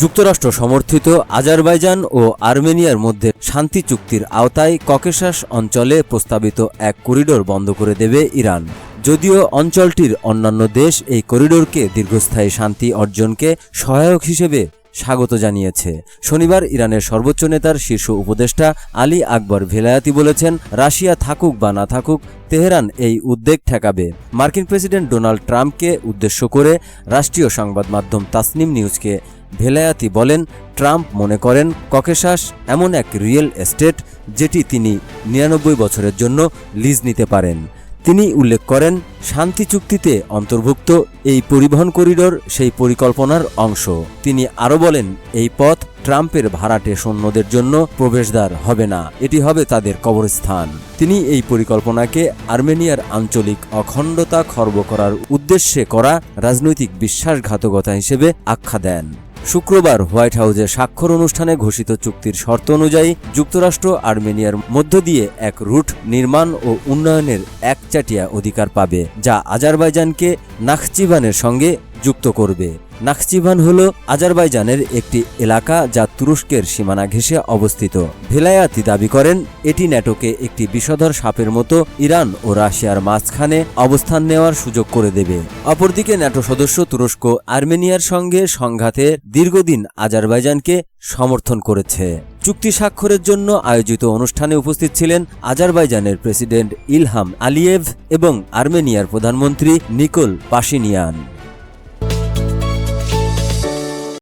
যুক্তরাষ্ট্র সমর্থিত আজারবাইজান ও আর্মেনিয়ার মধ্যে শান্তি চুক্তির আওতায় ককেশাস অঞ্চলে প্রস্তাবিত এক করিডোর বন্ধ করে দেবে ইরান। যদিও অঞ্চলটির অন্যান্য দেশ এই করিডোরকে দীর্ঘস্থায়ী শান্তি অর্জনকে সহায়ক হিসেবে স্বাগত জানিয়েছে। শনিবার ইরানের সর্বোচ্চ নেতার শীর্ষ উপদেষ্টা আলী আকবর ভেলায়াতি বলেছেন, রাশিয়া থাকুক বা না থাকুক, তেহরান এই উদ্বেগ ঠেকাবে। মার্কিন প্রেসিডেন্ট ডোনাল্ড ট্রাম্পকে উদ্দেশ্য করে রাষ্ট্রীয় সংবাদ মাধ্যম তাসনিম নিউজকে ভেলায়াতি বলেন, ট্রাম্প মনে করেন, ককেশাস এমন এক রিয়েল এস্টেট যেটি তিনি নিরানব্বই বছরের জন্য লিজ নিতে পারেন। তিনি উল্লেখ করেন, শান্তি চুক্তিতে অন্তর্ভুক্ত এই পরিবহন করিডোর সেই পরিকল্পনার অংশ। তিনি আরও বলেন, এই পথ ট্রাম্পের ভাড়াটে সৈন্যদের জন্য প্রবেশদ্বার হবে না, এটি হবে তাদের কবরস্থান। তিনি এই পরিকল্পনাকে আর্মেনিয়ার আঞ্চলিক অখণ্ডতা খর্ব করার উদ্দেশ্যে করা রাজনৈতিক বিশ্বাসঘাতকতা হিসেবে আখ্যা দেন। শুক্রবার হোয়াইট হাউসে স্বাক্ষর অনুষ্ঠানে ঘোষিত চুক্তির শর্ত অনুযায়ী যুক্তরাষ্ট্র আর্মেনিয়ার মধ্য দিয়ে এক রুট নির্মাণ ও উন্নয়নের একচাটিয়া অধিকার পাবে, যা আজারবাইজানকে নাখচিবানের সঙ্গে যুক্ত করবে। নাকচিভান হল আজারবাইজানের একটি এলাকা যা তুরস্কের সীমানা ঘেঁষে অবস্থিত। ভেলায়াতি দাবি করেন, এটি ন্যাটোকে একটি বিষধর সাপের মতো ইরান ও রাশিয়ার মাঝখানে অবস্থান নেওয়ার সুযোগ করে দেবে। অপরদিকে ন্যাটো সদস্য তুরস্ক আর্মেনিয়ার সঙ্গে সংঘাতে দীর্ঘদিন আজারবাইজানকে সমর্থন করেছে। চুক্তি স্বাক্ষরের জন্য আয়োজিত অনুষ্ঠানে উপস্থিত ছিলেন আজারবাইজানের প্রেসিডেন্ট ইলহাম আলিয়েভ এবং আর্মেনিয়ার প্রধানমন্ত্রী নিকোল পাশিনিয়ান।